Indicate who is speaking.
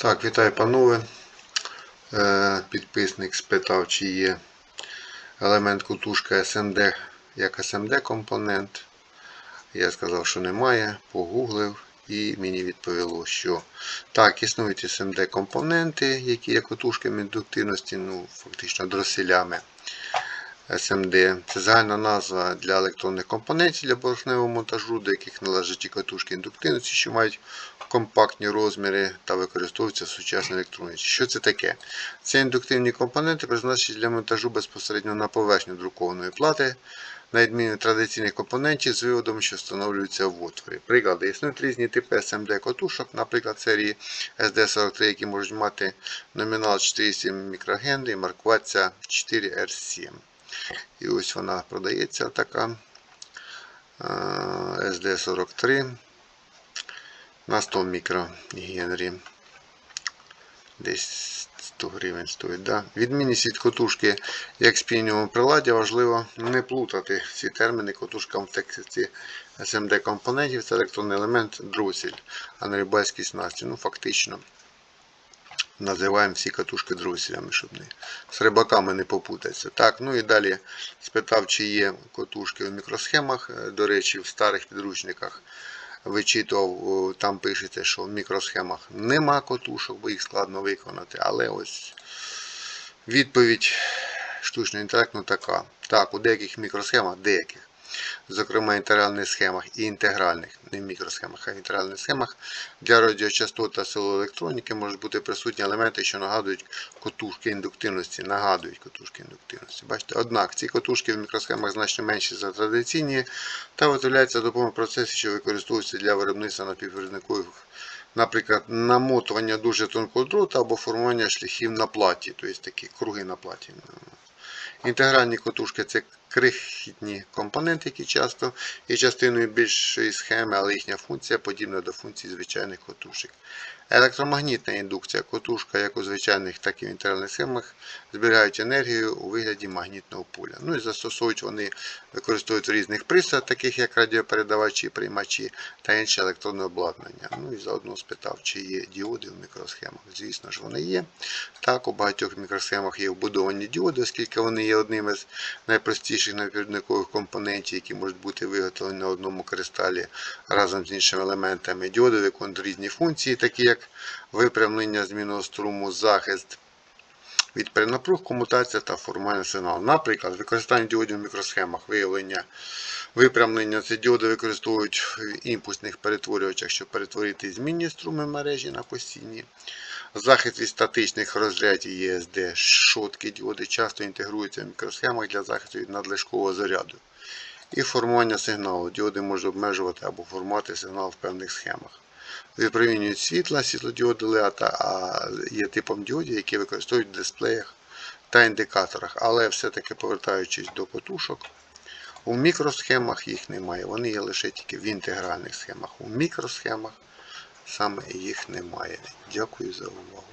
Speaker 1: Так, вітаю панове. Е, Підписник спитав, чи є елемент кутушка SMD як SMD компонент. Я сказав, що немає, погуглив і мені відповіло, що так, існують SMD компоненти, які є кутушками індуктивності, ну, фактично дроселями. SMD це загальна назва для електронних компонентів для поверхневого монтажу, до яких належать і катушки індуктивності, що мають компактні розміри та використовуються в сучасній електроніці. Що це таке? Це індуктивні компоненти призначені для монтажу безпосередньо на поверхню друкованої плати, на відміну традиційних компонентів з виводом, що встановлюються в отворі. Приклади, існують різні типи SMD котушок, наприклад, серії SD43, які можуть мати номінал 4,7 мікроген і маркуватися 4R7. І ось вона продається така SD43 на 100 мікрогенрі. Десь 100 гривень стоїть. Да? Відмінність від котушки як спільному приладі важливо не плутати ці терміни котушка в тексті SMD компонентів. Це електронний елемент дросель, а не рибальський снасті. Ну, фактично. Називаємо всі катушки дроселями, щоб не з рибаками не попутатися. Так, ну і далі спитав, чи є котушки у мікросхемах. Е, До речі, в старих підручниках вичитував, там пишеться, що в мікросхемах нема котушок, бо їх складно виконати. Але ось відповідь штучного інтелекту така. Так, у деяких мікросхемах, деяких, зокрема інтегральних схемах і інтегральних, не мікросхемах, а інтегральних схемах для радіочастот та силової електроніки можуть бути присутні елементи, що нагадують котушки індуктивності, нагадують котушки індуктивності. Бачите, однак ці котушки в мікросхемах значно менші за традиційні та виготовляються допомогою процесів, що використовуються для виробництва напівпровідникових Наприклад, намотування дуже тонкого дрота або формування шляхів на платі, тобто такі круги на платі. Інтегральні котушки це крихітні компоненти, які часто є частиною більшої схеми, але їхня функція подібна до функції звичайних котушок. Електромагнітна індукція котушка, як у звичайних, так і в інтегральних схемах, зберігають енергію у вигляді магнітного поля. Ну і застосовують вони використовують в різних пристроях, таких як радіопередавачі, приймачі та інше електронне обладнання. Ну і заодно спитав, чи є діоди в мікросхемах. Звісно ж, вони є. Так, у багатьох мікросхемах є вбудовані діоди, оскільки вони є одним із найпростіших напівпровідникових компонентів, які можуть бути виготовлені на одному кристалі разом з іншими елементами. Діоди виконують різні функції, такі як випрямлення змінного струму, захист від перенапруг, комутація та формування сигналу. Наприклад, використання діодів в мікросхемах, виявлення випрямлення ці діоди використовують в імпульсних перетворювачах, щоб перетворити змінні струми мережі на постійні. Захист від статичних розрядів ЄСД, шотки діоди часто інтегруються в мікросхемах для захисту від надлишкового заряду. І формування сигналу. Діоди можуть обмежувати або формувати сигнал в певних схемах. Випромінюють світла, світлодіоди леата, а є типом діодів, які використовують в дисплеях та індикаторах. Але все-таки повертаючись до котушок, у мікросхемах їх немає. Вони є лише тільки в інтегральних схемах. У мікросхемах Саме їх немає. Дякую за увагу.